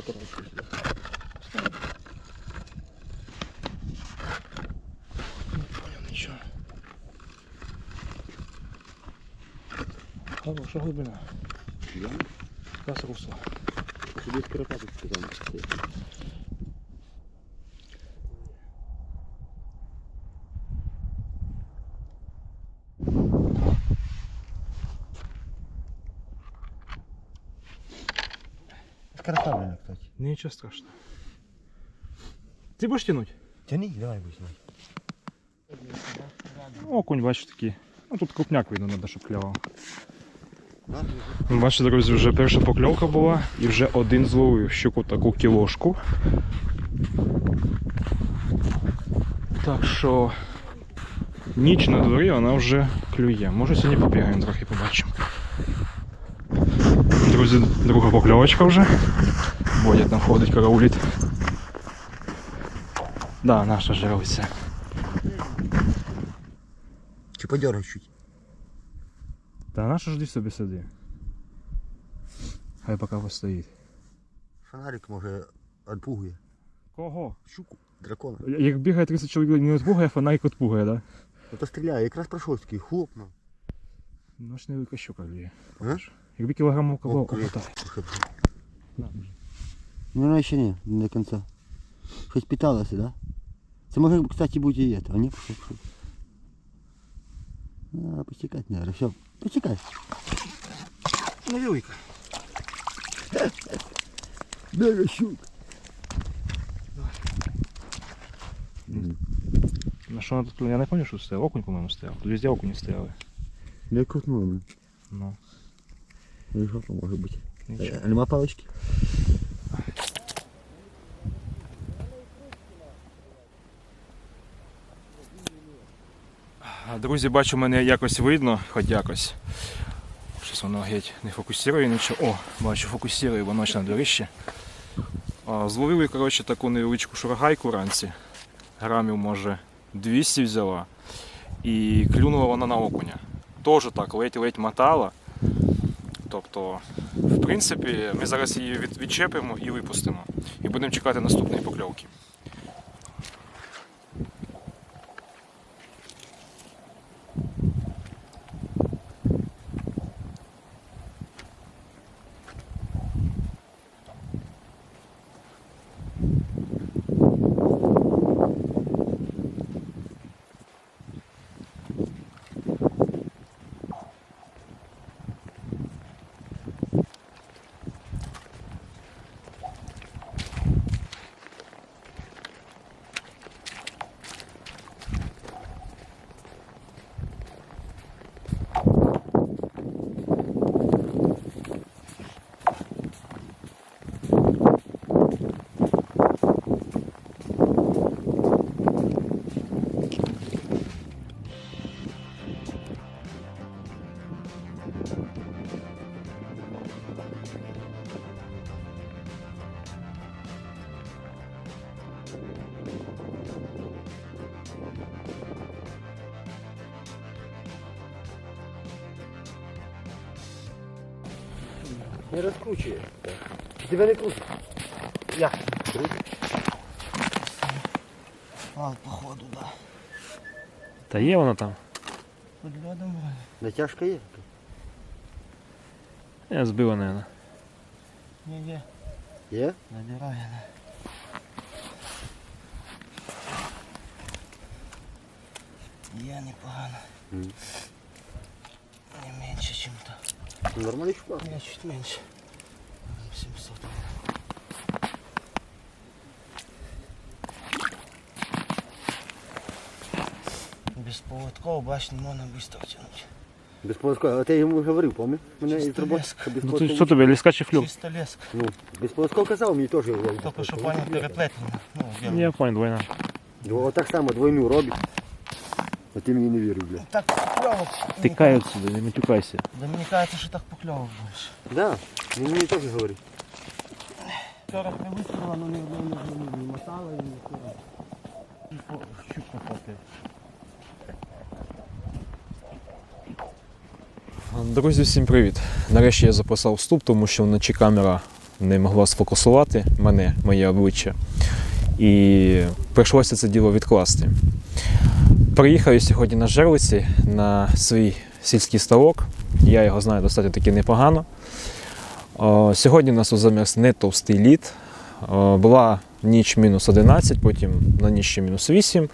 Полтора. Не понял ничего. Хороша глибина. Якраз русло. Тобі перепадок сказав. Скоропадок, кстати. Ничего страшного. Ты будешь тянуть? Тяни, давай будь Окунь, бачиш такий. Ну тут крупняк видно, треба, щоб клював. Бачите, друзі, вже перша покльовка була і вже один зловив щуку таку кілошку. Так що ніч на дворі вона вже клює. Може сьогодні побігаємо трохи побачимо. Друзі, друга покльовочка вже. Бодя там ходить, караулить. Да, наша жировиця. Чи подергай чуть. Та наша ж десь собі сиди. Хай поки постоїть. Фонарик може відпугує. Кого? Щуку, дракона. Як бігає 30 чоловік не відпугає, фонарик відпугає, да? Ну то стріляє, якраз пройшов такий хлопнув. Ну ж не велика щука ліє. А? Якби кілограмов кого О, привіт. хватає. Ну, ще ні, не до кінця. Щось питалося, да? Це може, кстати, бути і це, а ні? Пішов, пішов. А, почекати треба, все, почекай. Невелика. Даже щук. На що вона тут? Я не пам'ятаю, що стояв. Окунь, по-моєму, стояв. Тут везде окуні стояли. Я крутнув, блин. Ну, Жопа може бути. нічого. А нема палички? Друзі, бачу, мене якось видно, хоч якось. Щось воно геть не фокусує нічого. О, бачу, фокусує, бо ночь на. А, Зловили, коротше, таку невеличку шурагайку вранці. Грамів, може, 200 взяла. І клюнула вона на окуня. Теж так ледь-ледь мотала. Тобто, в принципі, ми зараз її від- відчепимо і випустимо. І будемо чекати наступної покльовки. Не розкручує. Тебе не крутить. Я. А, походу, да. Та є вона там. Под льодом. Натяжка є? Я збила, наверное. Ні, є. Є? Набирає, да. Є непогано. Мгм. Не менше, ніж то. Ну, Нормальний шпак. Я чуть менше. 700. Без поводков, бач, не можна швидко тягнути. Без поводка. А ти йому говорив, пам'ятаєш? Мене Чисто із роботи. леска. що без Ну поводка ти що тобі, ліска чи флюм? Чисто леск. Ну, без поводка казав, мені теж говорив. Тільки що понял переплетено. Ну, Я вірно. понял, двойна. Дво- так само двойну робить. А ти мені не вірив, бля. Так Тикай отсюда, не матюкайся. Да мені кажется, що так покльовок більше. Да, він мені теж говорив. Вчора привисила, але ні одного не не мотала і нікого. Щука попив. Друзі, всім привіт! Нарешті я записав вступ, тому що вночі камера не могла сфокусувати мене, моє обличчя. І прийшлося це діло відкласти. Приїхав я сьогодні на Жерлиці на свій сільський ставок. Я його знаю достатньо таки непогано. Сьогодні у нас у заміс не товстий лід. Була ніч мінус 11, потім на ніч ще мінус 8.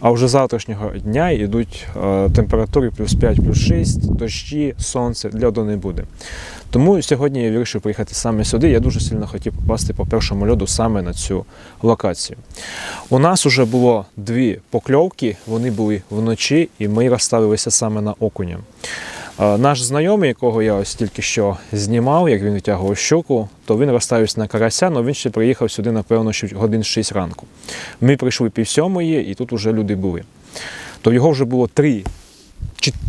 А вже завтрашнього дня йдуть е, температури плюс 5, плюс 6, дощі, сонце, льоду не буде. Тому сьогодні я вирішив приїхати саме сюди. Я дуже сильно хотів попасти по першому льоду саме на цю локацію. У нас вже було дві покльовки, вони були вночі, і ми розставилися саме на окуня. Наш знайомий, якого я ось тільки що знімав, як він витягував щуку, то він розставився на карася, але він ще приїхав сюди, напевно, годин 6 ранку. Ми прийшли пів сьомої, і тут вже люди були. То його вже було три,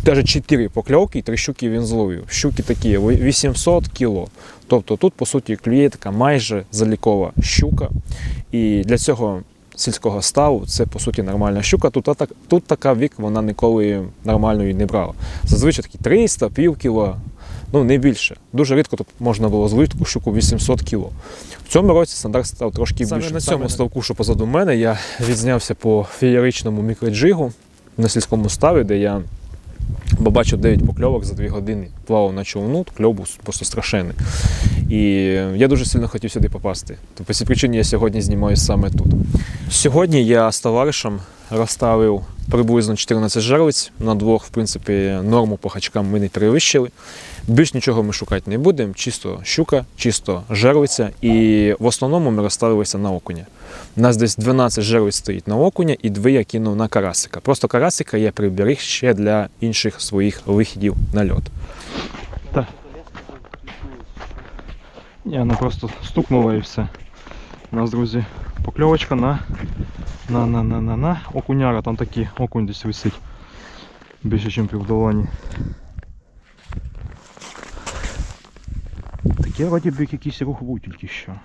навіть чотири покльовки, і три щуки він зловив. Щуки такі 800 кіло. Тобто тут, по суті, клює така майже залікова щука. І для цього сільського ставу це по суті нормальна щука. Тут, так, тут така вік вона ніколи нормальної не брала. Зазвичай такі 300, пів кіло, ну не більше. Дуже рідко тут можна було зловити таку щуку 800 кіло. В цьому році стандарт став трошки Саме більше. на На цьому саме... ставку, що позаду мене, я відзнявся по феєричному мікроджигу на сільському ставі, де я побачив 9 покльовок за 2 години. Плавав на човну, кльов просто страшенний. І я дуже сильно хотів сюди попасти. То по цій причині я сьогодні знімаю саме тут. Сьогодні я з товаришем розставив приблизно 14 жерлиць. На двох, в принципі, норму по хачкам ми не перевищили. Більш нічого ми шукати не будемо. Чисто щука, чисто жерлиця. І в основному ми розставилися на окуня. У нас десь 12 жерлиць стоїть на окуня і дві я кинув на карасика. Просто карасика я приберіг ще для інших своїх вихідів на льот. Так. Ні, ну просто стукнуло і все. У нас, друзі, покльовочка на, на, на, на, на, на. окуняра, там такий окунь десь висить. Більше, ніж півдолоні. Таке вроді б якийсь рух був тільки що.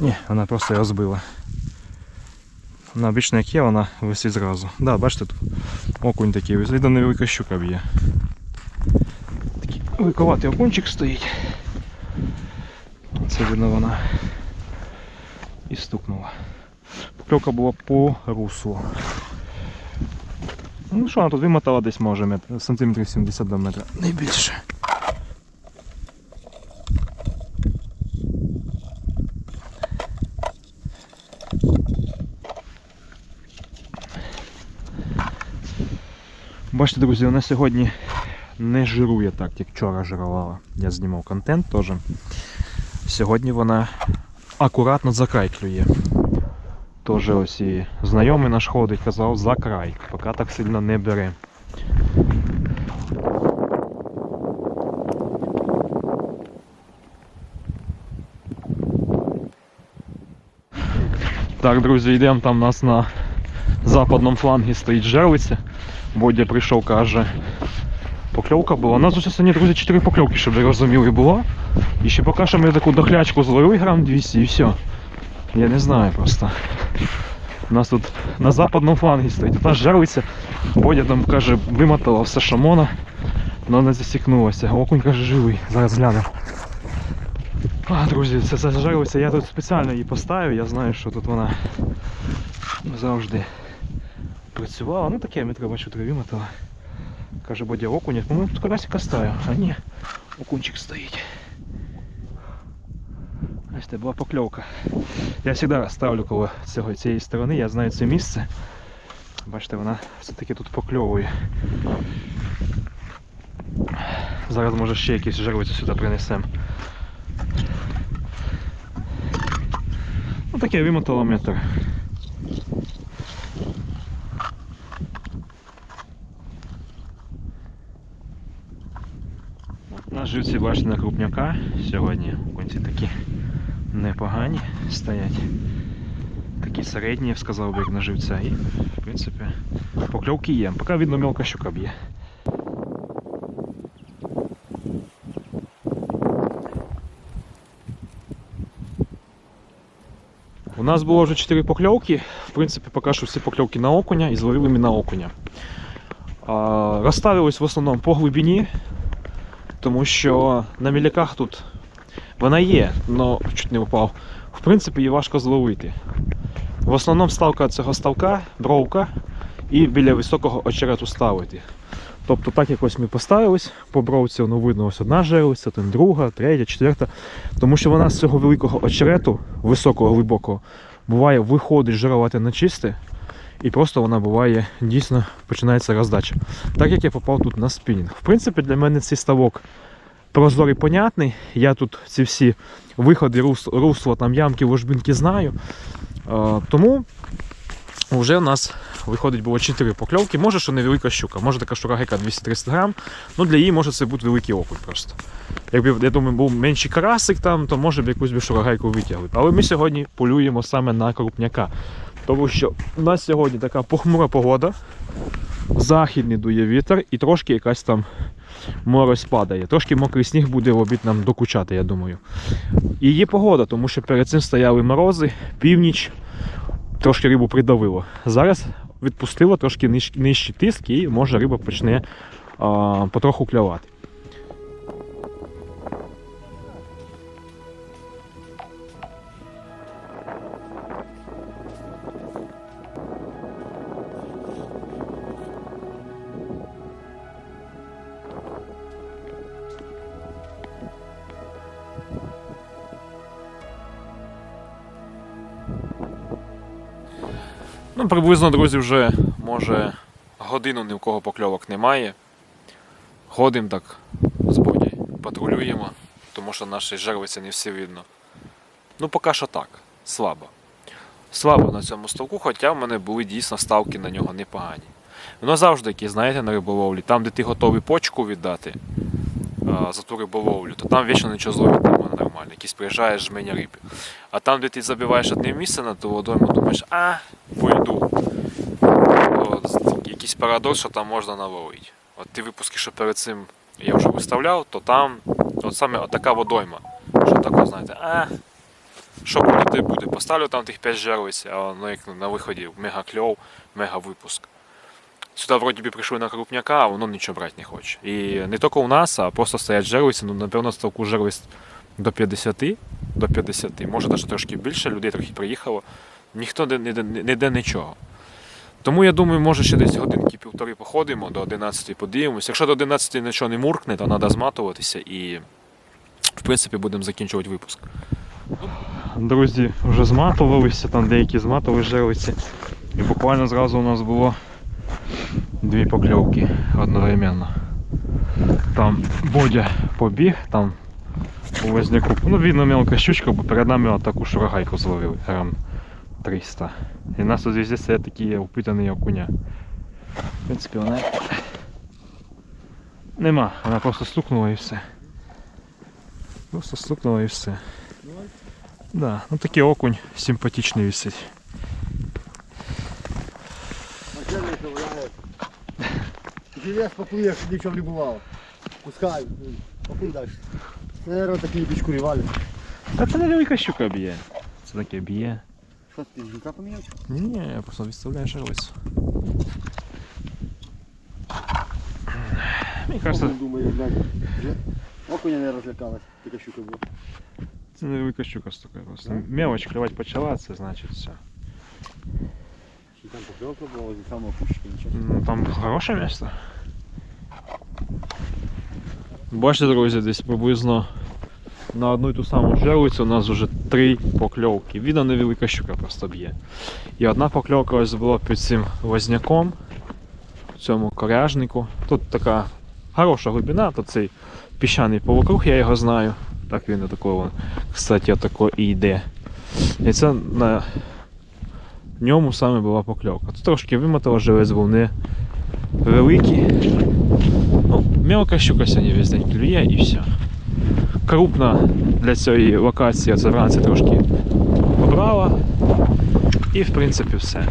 Ні, вона просто його збила. Вона обично як є, вона висить зразу. Да, бачите, тут окунь такий висить, Видно, невелика щука б'є. Такий великоватий окунчик стоїть. Це видно вона і стукнула. Покльовка була по руслу. Ну що, вона тут вимотала десь може метр, сантиметрів 70 до метра. Не більше. Бачите, друзі, вона сьогодні не жирує так, як вчора жирувала. Я знімав контент теж. Сьогодні вона акуратно за край клює. Теж ось і знайомий наш ходить, казав за край, поки так сильно не бере. Так, друзі, йдемо там у нас на западному флангі стоїть жерлиця. Бодя прийшов, каже, покльовка була. У нас тут сьогодні, друзі, 4 покльовки, щоб ви розуміли, було. І ще поки що ми таку дохлячку зловили грам 200 і все. Я не знаю просто. У нас тут на западному флангі стоїть. Тут нас жерлиця. Бодя там каже, вимотала все шамона, але не засікнулося. Окунь каже, живий. Зараз глянемо. А, друзі, це зажарилося. Я тут спеціально її поставив, я знаю, що тут вона завжди працювала. Ну таке метро бачу траві мотала. Каже, Бодя окуня. По-моєму, тут карасика ставив. А ні, окунчик стоїть. Це була покльовка. Я завжди ставлю коло цього, цієї сторони, я знаю це місце. Бачите, вона все-таки тут покльовує. Зараз може ще якісь жерлиці сюди принесемо. Ну таке вимотало метр. На живці бачите на крупняка сьогодні конці такі непогані стоять. Такі середні, я б сказав би, як на живця. І, в принципі, покльовки є. Поки видно мелка щука б'є. У нас було вже 4 покльовки. В принципі, поки що всі покльовки на окуня і зловили ми на окуня. Розставились в основному по глибині. Тому що на міляках тут вона є, але чуть не впав. В принципі, її важко зловити. В основному ставка цього ставка, бровка, і біля високого очерету ставити. Тобто так якось ми поставились, по бровці воно видно ось одна жерлиця, там друга, третя, четверта. Тому що вона з цього великого очерету, високого, глибокого, буває виходить жирувати на чисте, і просто вона буває дійсно починається роздача. Так як я попав тут на спінінг. В принципі, для мене цей ставок прозорий, понятний. Я тут ці всі виходи, рус, русло, там ямки, ложбинки знаю. Е, тому вже в нас виходить було 4 покльовки. Може, що невелика щука, може така шурагека 200-300 грам. Ну для її може це бути великий окунь просто. Якби, я думаю, був менший карасик там, то може б якусь би шурагайку витягли. Але ми сьогодні полюємо саме на крупняка. Тому що у нас сьогодні така похмура погода, західний дує вітер і трошки якась там морось падає. Трошки мокрий сніг буде в обід нам докучати, я думаю. І є погода, тому що перед цим стояли морози, північ, трошки рибу придавило. Зараз відпустило трошки ниж, нижчий тиск і може риба почне а, потроху клювати. Приблизно, друзі, вже може годину ні в кого покльовок немає. Ходимо так з боді, патрулюємо, тому що наші жервиці не всі видно. Ну, поки що так, слабо. Слабо на цьому ставку, хоча в мене були дійсно ставки на нього непогані. Воно завжди знаєте, на риболовлі, там, де ти готовий почку віддати за риболовлю, то там вічно нічого зловити не нормально. Якийсь приїжджає жменя риби. А там, де ти забиваєш одне місце на ту водойму, думаєш, а, пойду. Якийсь парадокс, що там можна наловити. От ті випуски, що перед цим я вже виставляв, то там от саме така водойма. Що таке, знаєте, а, що буде, буде. Поставлю там тих 5 жерлиць, а воно як на виході мега кльов, мега випуск. Сюди вроді би прийшли на крупняка, а воно нічого брати не хоче. І не тільки у нас, а просто стоять жерлиці, ну, напевно, ставку жерлиць до 50, до 50, може навіть трошки більше, людей трохи приїхало. Ніхто не, не, не, не нічого. Тому я думаю, може ще десь годинки півтори походимо, до 11 подивимося. Якщо до 11 нічого не муркне, то треба зматуватися і в принципі будемо закінчувати випуск. Друзі, вже зматувалися, там деякі зматували жерлиці. І буквально зразу у нас було дві покльовки одновременно. Там Бодя побіг, там у возняку. Ну, видно мелка щучка, бо перед нами отаку шурагайку зловили, грам 300. І нас тут везде стоять такі упитані окуня. В принципі, вона нема, вона просто стукнула і все. Просто стукнула і все. Да, ну такий окунь симпатичний висить. Жилес поплыешь, ничего не бывало. Пускай, поплыв дальше. Наверное, такие бичку ревали. Та це невелика щука б'є. Це таке б'є. Что ты, жука поменял? Ні, ні, я просто відставляю жерлицю. Мені кажется, думаю, блядь. Же- Окуня не разлякалась, така щука була. це невелика щука стукає просто. Мелоч клювати почала, це значить все. Чи там поклевка була, возле самого кущика, нічого. Ну, там хороше місце. Бачите, друзі, десь приблизно на одну і ту саму жерлицю у нас вже три покльовки. Віда невелика щука просто б'є. І одна покльовка ось була під цим возняком, в цьому коряжнику. Тут така хороша глибина, то цей піщаний полукруг, я його знаю. Так він такого, кстати, отако і йде. І це на ньому саме була покльовка. Тут трошки вимотало, живець був не великий. Мелка щука сьогодні весь день клює і все. Крупна для цієї локації це вранці трошки побрала. І в принципі все.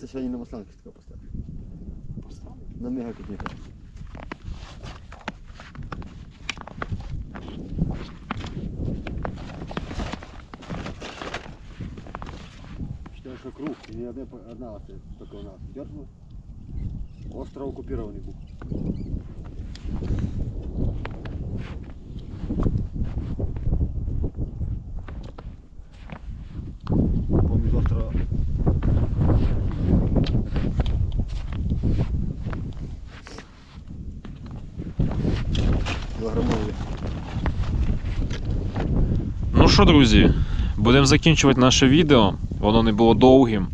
Це сьогодні на маслянки така поставив. На мега кутника. Одне, одна оце, тільки у нас. Дьорнув. Остров. Помню, острова. Ну що, друзі, будемо закінчувати наше відео. Воно не було довгим,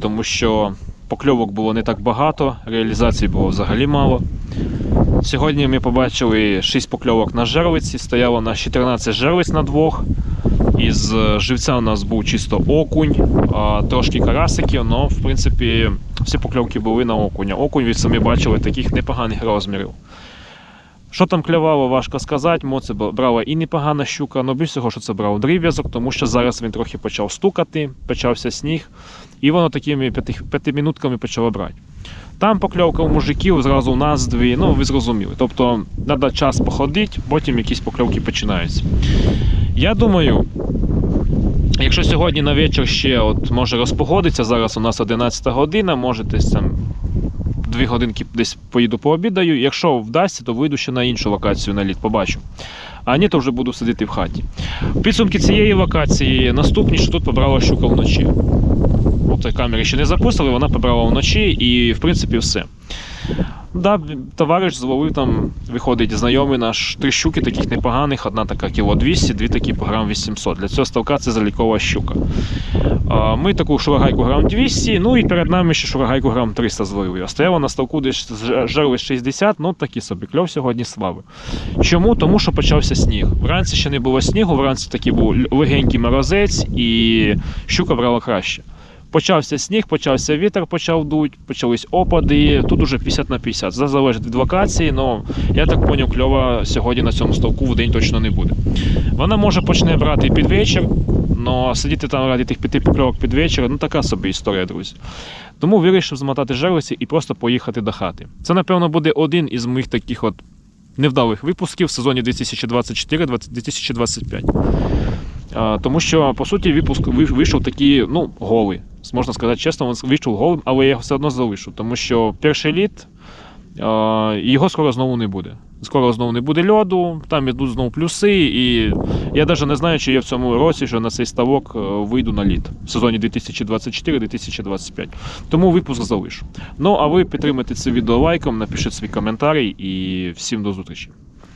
тому що покльовок було не так багато, реалізації було взагалі мало. Сьогодні ми побачили 6 покльовок на жерлиці, стояло у нас 14 жерлиць на двох. Із е, живця у нас був чисто окунь, трошки карасиків, але в принципі всі покльовки були на окуня. Окунь, ви самі бачили, таких непоганих розмірів. Що там клювало, важко сказати. Моце брала і непогана щука, але більш всього, що це брав дріб'язок, тому що зараз він трохи почав стукати, почався сніг, і воно такими п'ятимінутками почало брати. Там покльовка у мужиків, зразу у нас дві, ну ви зрозуміли. Тобто треба час походити, потім якісь покльовки починаються. Я думаю, якщо сьогодні на вечір ще от може розпогодиться, зараз у нас 11 година, може десь там дві годинки десь поїду пообідаю. Якщо вдасться, то вийду ще на іншу локацію на лід, побачу. А ні, то вже буду сидіти в хаті. Підсумки цієї локації наступні, що тут побрала щука вночі. От камери ще не записували, вона побрала вночі і в принципі все. Да, товариш зловив там, виходить знайомий наш три щуки таких непоганих, одна така кіло 200, дві такі по грам 800. Для цього ставка це залікова щука. Ми таку шурагайку грам 200, ну і перед нами ще шурагайку грам 300 зловили. А стояла на ставку десь ж- жерли 60, ну такі собі кльов сьогодні слави. Чому? Тому що почався сніг. Вранці ще не було снігу, вранці такий був легенький морозець і щука брала краще. Почався сніг, почався вітер, почав дуть, почались опади. Тут уже 50 на 50. Це залежить від локації, але я так поняв, кльова сьогодні на цьому ставку в день точно не буде. Вона може почне брати під вечір, але сидіти там раді тих п'яти покльовок під вечір, ну така собі історія, друзі. Тому вирішив змотати жерлиці і просто поїхати до хати. Це, напевно, буде один із моїх таких от невдалих випусків в сезоні 2024-2025. Тому що, по суті, випуск вийшов такий, ну, голий. Можна сказати чесно, він вийшов голим, але я його все одно залишу. Тому що перший літ його скоро знову не буде. Скоро знову не буде льоду, там ідуть знову плюси, і я навіть не знаю, чи я в цьому році що на цей ставок е, вийду на лід в сезоні 2024-2025. Тому випуск залишу. Ну а ви підтримайте це відео лайком, напишіть свій коментарі і всім до зустрічі.